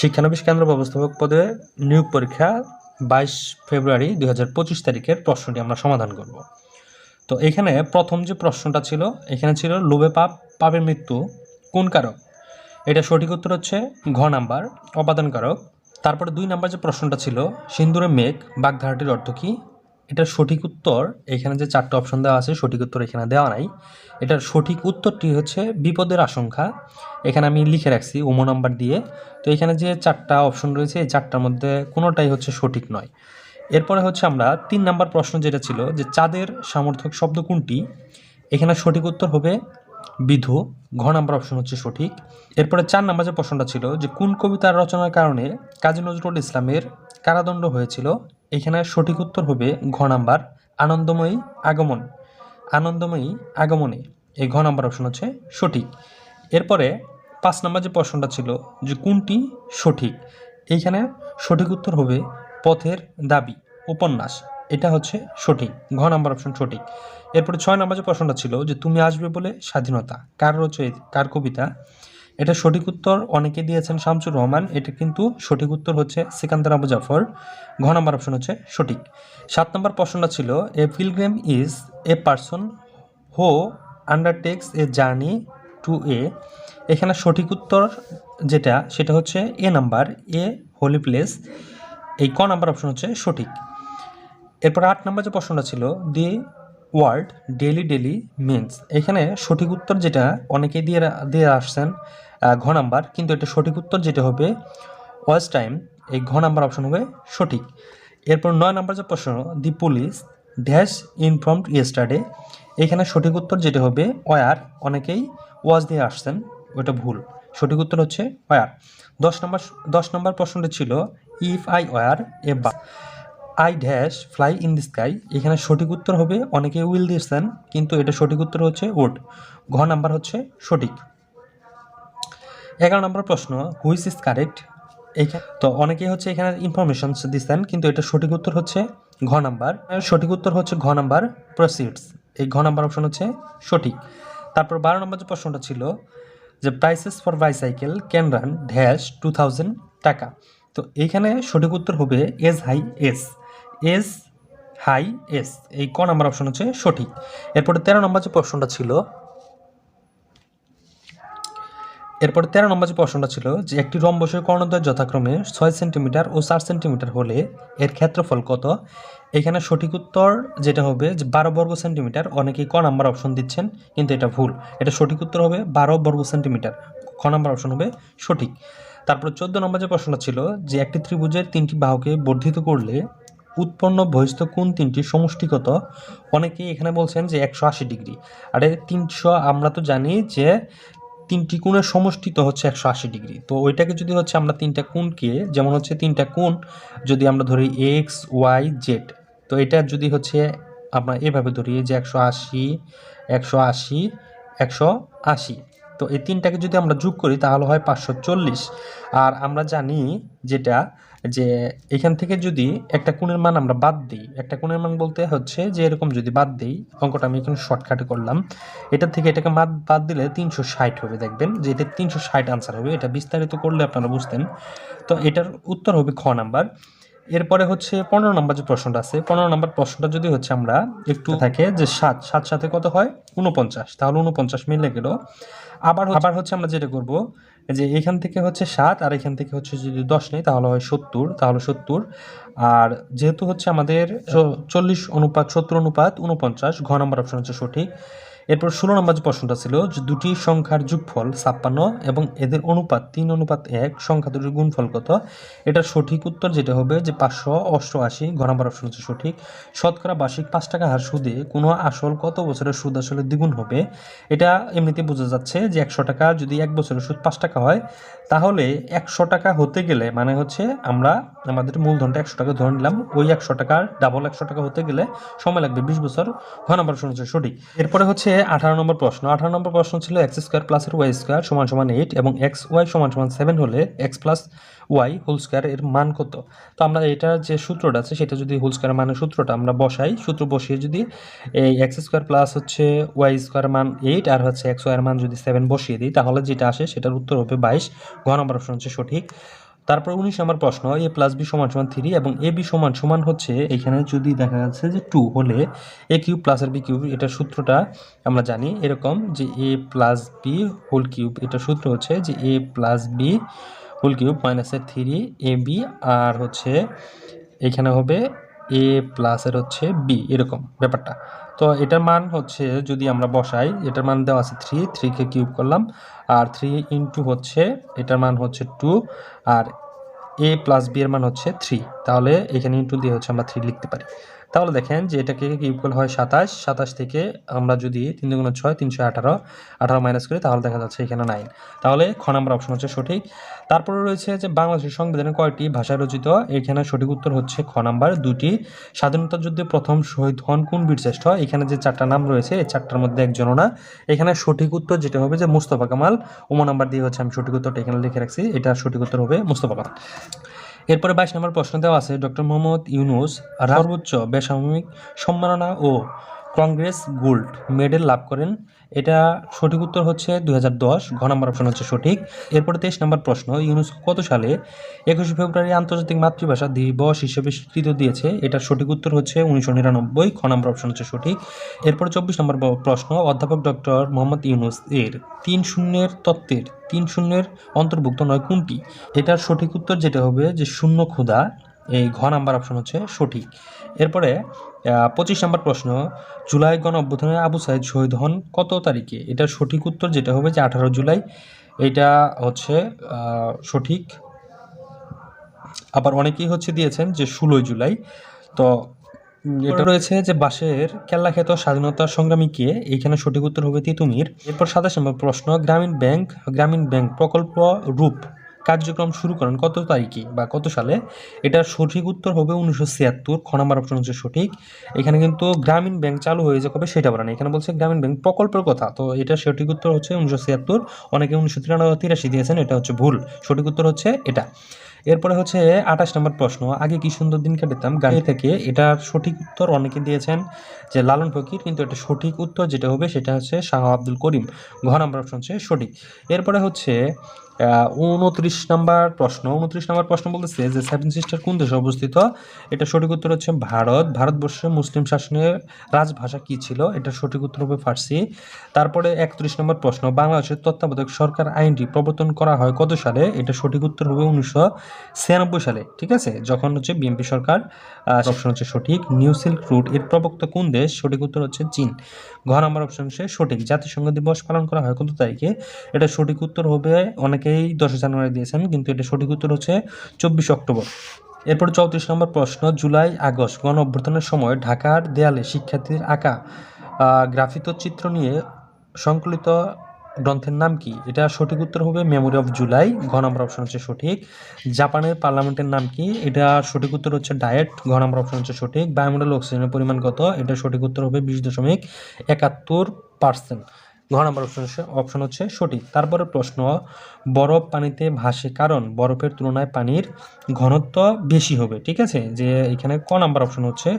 শিক্ষানবিশ কেন্দ্র ব্যবস্থাপক পদে নিয়োগ পরীক্ষা বাইশ ফেব্রুয়ারি দুই হাজার পঁচিশ তারিখের প্রশ্নটি আমরা সমাধান করব। তো এখানে প্রথম যে প্রশ্নটা ছিল, এখানে ছিল, লোভে পাপ, পাপের মৃত্যু, কোন কারক? এটা সঠিক উত্তর হচ্ছে ঘ নাম্বার অপাদান কারক তারপরে দুই নাম্বার যে প্রশ্নটা ছিল সিন্দুরে মেঘ, বাগধারাটির অর্থ কী? এটার সঠিক উত্তর এখানে যে চারটে অপশন দেওয়া আছে, সঠিক উত্তর এখানে দেওয়া নাই। এটার সঠিক উত্তরটি হচ্ছে বিপদের আশঙ্কা। এখানে আমি লিখে রাখছি ওমো নাম্বার দিয়ে। তো এখানে যে চারটা অপশন রয়েছে, এই চারটার মধ্যে কোনোটাই হচ্ছে সঠিক নয়। এরপরে হচ্ছে আমরা তিন নাম্বার প্রশ্ন যেটা ছিল যে চাঁদের সামর্থক শব্দ কোনটি? এখানে সঠিক উত্তর হবে বিধু। ঘ নাম্বার অপশন হচ্ছে সঠিক। এরপরে চার নাম্বার যে প্রশ্নটা ছিল যে কোন কবিতার রচনার কারণে কাজী নজরুল ইসলামের কারাদণ্ড হয়েছিল? এখানে সঠিক উত্তর হবে ঘ নাম্বার, আনন্দময়ী আগমন। আনন্দময়ী আগমনে, এই ঘ নাম্বার অপশন হচ্ছে সঠিক। এরপরে পাঁচ নাম্বার যে প্রশ্নটা ছিল যে কোনটি সঠিক, এইখানে সঠিক উত্তর হবে পথের দাবি, উপন্যাস। এটা হচ্ছে সঠিক, ঘ নাম্বার অপশন সঠিক। এরপরে ছয় নাম্বার যে প্রশ্নটা ছিল যে তুমি আসবে বলে স্বাধীনতা, কার রচয়িত, কার কবিতা এটা সঠিক উত্তর অনেকে দিয়েছেন শামসুর রহমান। এটা কিন্তু সঠিক উত্তর হচ্ছে সিকান্দার আবু জাফর। ঘ নাম্বার অপশন হচ্ছে সঠিক। সাত নম্বর প্রশ্নটা ছিল a pilgrim is a person who undertakes a journey to এ এখানে সঠিক উত্তর যেটা, সেটা হচ্ছে A number a holy place এই ক নাম্বার অপশন হচ্ছে সঠিক। এরপর আট নম্বর যে প্রশ্নটা ছিল the word daily daily means. এখানে সঠিক উত্তর যেটা অনেকেই দিয়ে দিয়ে আসছেন ঘ নাম্বার, কিন্তু এটা সঠিক উত্তর যেটা হবে ওয়াচ টাইম, এই ঘ নাম্বার অপশন হবে সঠিক। এরপর নয় নাম্বার যে প্রশ্ন, the police dash informed yesterday. এখানে সঠিক উত্তর যেটা হবে ওয়ার, অনেকেই ওয়াজ দিয়ে আসছেন, ওটা ভুল। সঠিক উত্তর হচ্ছে ওয়ার। দশ নম্বর দশ নম্বর প্রশ্নটা ছিল, ইফ আই ওয়ার এ বা I dash fly in the sky এখানে সঠিক উত্তর হবে, অনেকে উইল দিয়েছেন কিন্তু এটা সঠিক উত্তর হচ্ছে উড ঘ নাম্বার হচ্ছে সঠিক। এগারো নম্বর প্রশ্ন হুইস ইজ কারেক্ট তো অনেকেই হচ্ছে এখানে ইনফরমেশন দিচ্ছেন, কিন্তু এটা সঠিক উত্তর হচ্ছে ঘ নাম্বার সঠিক উত্তর হচ্ছে ঘ নাম্বার প্রসিডস এই ঘ নাম্বার অপশন হচ্ছে সঠিক। তারপর বারো নম্বর যে প্রশ্নটা ছিল, যে prices for bicycle can run dash to taka. তো এইখানে সঠিক উত্তর হবে as high as as high as এই ক নাম্বার অপশন হচ্ছে সঠিক। এরপরে তেরো নম্বর যে প্রশ্নটা ছিল, এরপর তেরো নম্বর যে প্রশ্নটা ছিল যে একটি রম্বসের কর্ণদ্বয় যথাক্রমে ছয় সেন্টিমিটার ও চার সেন্টিমিটার হলে এর ক্ষেত্রফল কত? এখানে সঠিক উত্তর যেটা হবে যে বারো বর্গ সেন্টিমিটার অনেকেই ক নাম্বার অপশন দিচ্ছেন, কিন্তু এটা ভুল। এটা সঠিক উত্তর হবে বারো বর্গ সেন্টিমিটার খ নাম্বার অপশন হবে সঠিক। তারপর চোদ্দ নম্বর যে প্রশ্নটা ছিল যে একটি ত্রিভুজের তিনটি বাহুকে বর্ধিত করলে উৎপন্ন বহিস্থ কোণ তিনটি সমষ্টিগত। অনেকেই এখানে বলছেন যে একশো আশি ডিগ্রি। আর এই তিনশো আমরা তো জানি যে তিনটি কোণের সমষ্টি তো হচ্ছে একশো আশি ডিগ্রি। তো ওইটাকে যদি হচ্ছে আমরা তিনটা কোণকে, যেমন হচ্ছে তিনটা কোণ, যদি আমরা ধরি এক্স, ওয়াই, জেড, তো এটা যদি হচ্ছে আমরা এভাবে ধরি যে একশো আশি একশো আশি একশো আশি। তো এই তিনটাকে যদি আমরা যোগ করি তাহলে হয় পাঁচশো চল্লিশ। আর আমরা জানি যেটা যে এখান থেকে যদি একটা কোণের মান আমরা বাদ দিই, একটা কোণের মান বলতে হচ্ছে যে এরকম যদি বাদ দিই, অঙ্কটা আমি এখানে শর্টকাটে করলাম, এটা থেকে এটাকে মাদ বাদ দিলে তিনশো ষাট হবে, দেখবেন যে এটা তিনশো ষাট আনসার হবে, এটা বিস্তারিত করলে আপনারা বুঝতেন। তো এটার উত্তর হবে খ নাম্বার। এরপরে হচ্ছে পনেরো নম্বর যে প্রশ্নটা আছে, পনেরো নম্বর প্রশ্নটা যদি হচ্ছে আমরা একটু থাকে যে সাত সাত সাথে কত হয়? উনপঞ্চাশ তাহলে উনপঞ্চাশ মিলে গেল। আবার আবার হচ্ছে আমরা যেটা করব যে এখান থেকে হচ্ছে সাত আর এখান থেকে হচ্ছে যদি দশ নেই, তাহলে হয় সত্তর, তাহলে সত্তর। আর যেহেতু হচ্ছে আমাদের চল্লিশ অনুপাত, সত্তর অনুপাত উনপঞ্চাশ ঘ নম্বর অপশন হচ্ছে সঠিক। এরপর ষোলো নম্বর যে প্রশ্নটা ছিল যে দুটি সংখ্যার যোগফল ছাপ্পান্ন এবং এদের অনুপাত তিন, অনুপাত এক, সংখ্যা দুটির গুণফল কত? এটার সঠিক উত্তর যেটা হবে যে পাঁচশো অষ্টআশি, ঘ নম্বর অপশন হচ্ছে সঠিক। শতকরা বার্ষিক পাঁচ টাকা হার সুদে কোনো আসল কত বছরের সুদ আসলে দ্বিগুণ হবে? এটা এমনিতে বোঝা যাচ্ছে যে একশো টাকা যদি এক বছরের সুদ পাঁচ টাকা হয়, তাহলে একশো টাকা হতে গেলে মানে হচ্ছে আমরা আমাদের মূলধনটা একশো টাকা ধরে নিলাম, ওই একশো টাকার ডাবল একশো টাকা হতে গেলে সময় লাগবে বিশ বছর। ঘ নম্বর অপশন হচ্ছে সঠিক। এরপরে হচ্ছে আঠারো নম্বর প্রশ্ন। আঠারো নম্বর প্রশ্ন ছিল এক্স স্কোয়ার প্লাসের ওয়াই স্কোয়ার সমান সমান এইট এবং এক্স ওয়াই সমান সমান সেভেন হলে X plus Y whole square এর মান কত? তো আমরা এটার যে সূত্রটা আছে, সেটা যদি হোল স্কোয়ার মানের সূত্রটা আমরা বসাই, সূত্র বসিয়ে যদি এই এক্স স্কোয়ার প্লাস হচ্ছে ওয়াই স্কোয়ার মান এইট আর হচ্ছে এক্স ওয়াই মান যদি সেভেন বসিয়ে দিই, তাহলে যেটা আসে সেটার উত্তর হবে বাইশ। ঘ নম্বর অপশন হচ্ছে সঠিক। তারপর উনিশ নম্বর প্রশ্ন, এ প্লাস বি সমান সমান থ্রি এবং এ বি সমান সমান হচ্ছে, এখানে যদি দেখা যাচ্ছে যে টু হলে এ কিউব প্লাস আর বি কিউব এটার সূত্রটা আমরা জানি এরকম যে A plus B whole cube এটার সূত্র হচ্ছে যে A plus B whole cube মাইনাসের থ্রি এ বি আর হচ্ছে এখানে হবে এ প্লাসের হচ্ছে বি এরকম ব্যাপারটা। তো এটার মান হচ্ছে যদি আমরা বসাই, এটার মান দেওয়া আছে থ্রি থ্রিকে কিউব করলাম, আর থ্রি ইন্টু হচ্ছে, এটার মান হচ্ছে টু আর এ প্লাস বি এর মান হচ্ছে থ্রি তাহলে এখানে ইন্টু দিয়ে হচ্ছে আমরা থ্রি লিখতে পারি। তাহলে দেখেন যে এটাকে ইকুয়াল হয় সাতাশ? সাতাশ থেকে আমরা যদি তিন দুগুণ ছয়, তিনশো আঠারো আঠারো মাইনাস করি, তাহলে দেখা যাচ্ছে এখানে নাইন তাহলে খ নাম্বার অপশন হচ্ছে সঠিক। তারপরে রয়েছে যে বাংলাদেশের সংবিধানে কয়টি ভাষায় রচিত? এখানে সঠিক উত্তর হচ্ছে খ নাম্বার দুটি। স্বাধীনতা যুদ্ধে প্রথম শহীদ হন কোন বীরশ্রেষ্ঠ এখানে যে চারটা নাম রয়েছে এই চারটার মধ্যে একজনও না। এখানে সঠিক উত্তর যেটা হবে যে মুস্তফা কামাল। ওমো নাম্বার দিয়ে হচ্ছে আমি সঠিক উত্তরটা এখানে লিখে রাখছি। এটা সঠিক উত্তর হবে মুস্তফা কামাল। এরপরে বাইশ নম্বর প্রশ্ন দেওয়া আছে ডক্টর মোহাম্মদ ইউনুস সর্বোচ্চ বেসামরিক সম্মাননা ও কংগ্রেস গোল্ড মেডেল লাভ করেন। এটা সঠিক উত্তর হচ্ছে দুই হাজার দশ, ঘ নম্বর অপশন হচ্ছে সঠিক। এরপরে তেইশ নম্বর প্রশ্ন, ইউনেস্কো কত সালে একুশে ফেব্রুয়ারি আন্তর্জাতিক মাতৃভাষা দিবস হিসেবে স্বীকৃত দিয়েছে? এটার সঠিক উত্তর হচ্ছে উনিশশো নিরানব্বই খ নম্বর অপশন হচ্ছে সঠিক। এরপর চব্বিশ নম্বর প্রশ্ন, অধ্যাপক ডক্টর মোহাম্মদ ইউনুস এর তিন শূন্যের তত্ত্বের, তিন শূন্যের অন্তর্ভুক্ত নয়, কোনটি? এটার সঠিক উত্তর যেটা হবে যে শূন্য ক্ষুধা। এই ঘ নাম্বার অপশন হচ্ছে সঠিক। এরপরে পঁচিশ নম্বর প্রশ্ন, জুলাই গণ অভ্যুত্থানে আবু সাইদ শহীদ হন কত তারিখে? এটার সঠিক উত্তর যেটা হবে যে আঠারো জুলাই। এটা হচ্ছে সঠিক। আবার অনেকেই হচ্ছে দিয়েছেন যে ষোলোই জুলাই। তো এটা রয়েছে যে বাঁশের কেল্লা খ্যাত স্বাধীনতা সংগ্রামী কে? এইখানে সঠিক উত্তর হবে তিতুমির। এরপর সাতাশ নম্বর প্রশ্ন, গ্রামীণ ব্যাংক গ্রামীণ ব্যাংক প্রকল্প রূপ। কার্যক্রম শুরু করেন কত তারিখে বা কত সালে? এটার সঠিক উত্তর হবে উনিশশো ছিয়াত্তর খ নাম্বার অপশন হচ্ছে সঠিক। এখানে কিন্তু গ্রামীণ ব্যাংক চালু হয়ে যাবে সেটা বলে না এখানে বলছে গ্রামীণ ব্যাংক প্রকল্পের কথা। তো এটা সঠিক উত্তর হচ্ছে উনিশশো ছিয়াত্তর। অনেকে উনিশশো তিরানব্বই, তিরাশি দিয়েছেন, এটা হচ্ছে ভুল। সঠিক উত্তর হচ্ছে এটা। এরপরে হচ্ছে আঠাশ নম্বর প্রশ্ন। আগে কি সুন্দর দিন কাটাতাম? গাড়ি থেকে। এটার সঠিক উত্তর অনেকে দিয়েছেন যে লালন ফকির, কিন্তু এটা সঠিক উত্তর যেটা হবে সেটা হচ্ছে শাহ আব্দুল করিম। ঘ নাম্বার অপশন হচ্ছে সঠিক। এরপরে হচ্ছে উনত্রিশ নাম্বার প্রশ্ন, উনত্রিশ নাম্বার প্রশ্ন বলতেছে যে সেভেন সিস্টার কোন দেশে অবস্থিত? এটা সঠিক উত্তর হচ্ছে ভারত। ভারতবর্ষে মুসলিম শাসনের রাজভাষা কি ছিল? এটা সঠিক উত্তর হবে ফার্সি। তারপরে একত্রিশ নম্বর প্রশ্ন, বাংলাদেশের তত্ত্বাবধায়ক সরকার আইনটি প্রবর্তন করা হয় কত সালে? এটা সঠিক উত্তর হবে উনিশশো ছিয়ানব্বই সালে, ঠিক আছে? যখন হচ্ছে বিএনপি সরকার অপশন হচ্ছে সঠিক। নিউ সিল্ক রুট, এর প্রবক্তা কোন দেশ? সঠিক উত্তর হচ্ছে চীন। ঘ নম্বর অপশন হচ্ছে সঠিক। জাতিসংঘ দিবস পালন করা হয় কত তারিখে? এটা সঠিক উত্তর হবে অনেকেই দশ জানুয়ারি দিয়েছেন কিন্তু এটা সঠিক উত্তর হচ্ছে চব্বিশ অক্টোবর। এরপর চৌত্রিশ নম্বর প্রশ্ন, জুলাই, আগস্ট, গণ অভ্যর্থনের সময় ঢাকার দেয়ালে শিক্ষার্থীর আঁকা গ্রাফিত চিত্র নিয়ে সংকলিত গ্রন্থের নাম কি? এটা সঠিক উত্তর হবে মেমোরি অফ জুলাই ঘ নম্বর অপশন হচ্ছে সঠিক। জাপানের পার্লামেন্টের নাম কি? এটা সঠিক উত্তর হচ্ছে ডায়েট ঘ নম্বর অপশন হচ্ছে সঠিক। বায়ুমণ্ডল, অক্সিজেনের পরিমাণ কত? এটা সঠিক উত্তর হবে বিশ দশমিক একাত্তর পার্সেন্ট ঘ নম্বর অপশন অপশন হচ্ছে সঠিক। তারপরে প্রশ্ন, বরফ পানিতে ভাসে কারণ? বরফের তুলনায় পানির ঘনত্ব বেশি হবে, ঠিক আছে? যে এখানে ক নাম্বার অপশন হচ্ছে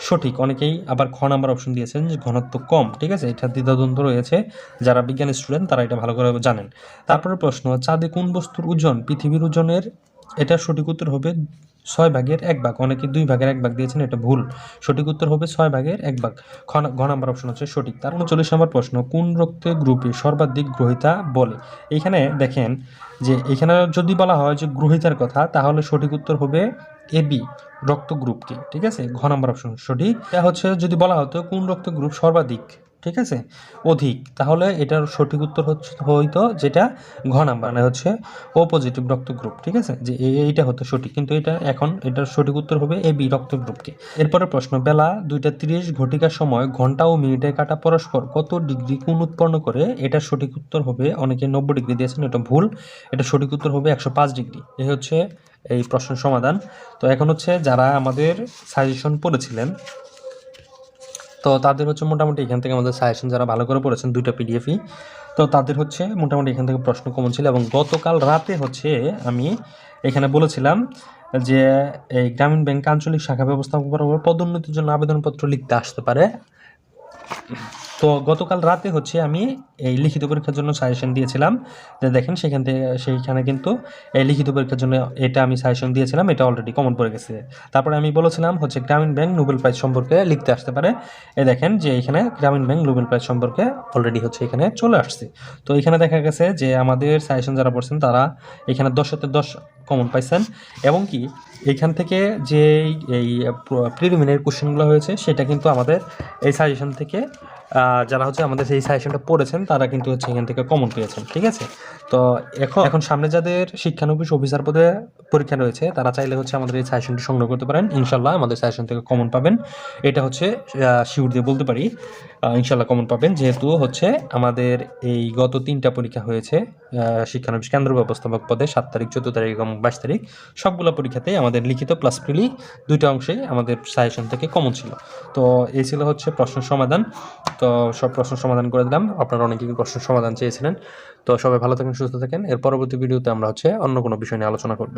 সঠিক। অনেকেই আবার খ নাম্বার অপশন দিয়েছেন যে ঘনত্ব কম, ঠিক আছে? এটা দ্বিধাদ্বন্দ্ব রয়েছে। যারা বিজ্ঞান স্টুডেন্ট তারা এটা ভালো করে জানেন। তারপরে প্রশ্ন, চাঁদে কোন বস্তুর ওজন? পৃথিবীর ওজনের? এটা সঠিক উত্তর হবে ছয় ভাগের এক ভাগ। অনেকে দুই ভাগের এক ভাগ দিয়েছেন, এটা ভুল। সঠিক উত্তর হবে ছয় ভাগের এক ভাগ। ঘ নাম্বার অপশন হচ্ছে সঠিক। তার উনচল্লিশ নম্বর প্রশ্ন, কোন রক্তের গ্রুপে সর্বাধিক গ্রহিতা বলে? এইখানে দেখেন যে, এখানে যদি বলা হয় যে গ্রহিতার কথা, তাহলে সঠিক উত্তর হবে এ বি, রক্ত গ্রুপকে। ঠিক আছে? ঘ নাম্বার অপশন সঠিক। হচ্ছে যদি বলা হতো কোন রক্ত গ্রুপ সর্বাধিক ঠিক আছে? অধিক। তাহলে এটার সঠিক উত্তর হচ্ছে, হইতো যেটা ঘ নাম্বার মানে হচ্ছে ও পজিটিভ রক্ত গ্রুপ ঠিক আছে? যে এইটা হতো সঠিক, কিন্তু এটা এখন এটার সঠিক উত্তর হবে এ, বি রক্ত গ্রুপকে এরপরে প্রশ্ন, বেলা দুইটা তিরিশ ঘটিকার সময় ঘণ্টা ও মিনিটের কাটা পরস্পর কত ডিগ্রি কোন উৎপন্ন করে? এটার সঠিক উত্তর হবে, অনেকে নব্বই ডিগ্রি দিয়েছেন, এটা ভুল। এটা সঠিক উত্তর হবে একশো পাঁচ ডিগ্রি। এই হচ্ছে এই প্রশ্ন সমাধান। তো এখন হচ্ছে যারা আমাদের সাজেশন পড়েছিলেন তো তাদের হচ্ছে মোটামুটি এখান থেকে আমাদের সাজেশন যারা ভালো করে পড়েছেন, দুইটা পিডিএফই তো তাদের হচ্ছে মোটামুটি এখান থেকে প্রশ্ন কমন ছিল এবং গতকাল রাতে হচ্ছে আমি এখানে বলেছিলাম যে, এই গ্রামীণ ব্যাংক আঞ্চলিক শাখা ব্যবস্থাপক বরাবর পদোন্নতির জন্য আবেদনপত্র লিখতে আসতে পারে। তো গতকাল রাতে হচ্ছে আমি এই লিখিত পরীক্ষার জন্য সাজেশন দিয়েছিলাম। যে দেখেন সেখান থেকে, সেইখানে কিন্তু এই লিখিত পরীক্ষার জন্য এটা আমি সাজেশন দিয়েছিলাম, এটা অলরেডি কমন পড়ে গেছে। তারপরে আমি বলেছিলাম হচ্ছে গ্রামীণ ব্যাংক নোবেল প্রাইজ সম্পর্কে লিখতে আসতে পারে। এই দেখেন যে এখানে গ্রামীণ ব্যাংক নোবেল প্রাইজ সম্পর্কে অলরেডি হচ্ছে এখানে চলে আসছে। তো এখানে দেখা গেছে যে আমাদের সাজেশন যারা পড়ছেন তারা এখানে দশ দশতে দশ কমন পাইছেন। এবং কি এইখান থেকে যে এই প্রিলিমিনারি কোশ্চেনগুলো হয়েছে সেটা কিন্তু আমাদের এই সাজেশন থেকে যারা হচ্ছে আমাদের সেই সাজেশনটা পড়েছেন তারা কিন্তু হচ্ছে এখান থেকে কমন পেয়েছেন ঠিক আছে? তো এখন এখন সামনে যাদের শিক্ষানবিশ অফিসার পদে পরীক্ষা রয়েছে তারা চাইলে হচ্ছে আমাদের এই সাজেশনটি সংগ্রহ করতে পারেন। ইনশাল্লাহ আমাদের সাজেশন থেকে কমন পাবেন। এটা হচ্ছে শিউর দিয়ে বলতে পারি ইনশাল্লাহ কমন পাবেন। যেহেতু হচ্ছে আমাদের এই গত তিনটা পরীক্ষা হয়েছে আহ, শিক্ষানবিশ কেন্দ্র ব্যবস্থাপক পদে সাত তারিখ চোদ্দ তারিখ এবং বাইশ তারিখ সবগুলো পরীক্ষাতেই আমাদের লিখিত প্লাস প্রিলি দুইটা অংশেই আমাদের সাজেশন থেকে কমন ছিল। তো এই ছিল হচ্ছে প্রশ্ন সমাধান। তো সব প্রশ্ন সমাধান করে দিলাম। আপনারা অনেকেই প্রশ্ন সমাধান চেয়েছিলেন। তো সবাই ভালো থাকেন, সুস্থ থাকেন। এর পরবর্তী ভিডিওতে আমরা হচ্ছে অন্য কোনো বিষয় নিয়ে আলোচনা করব।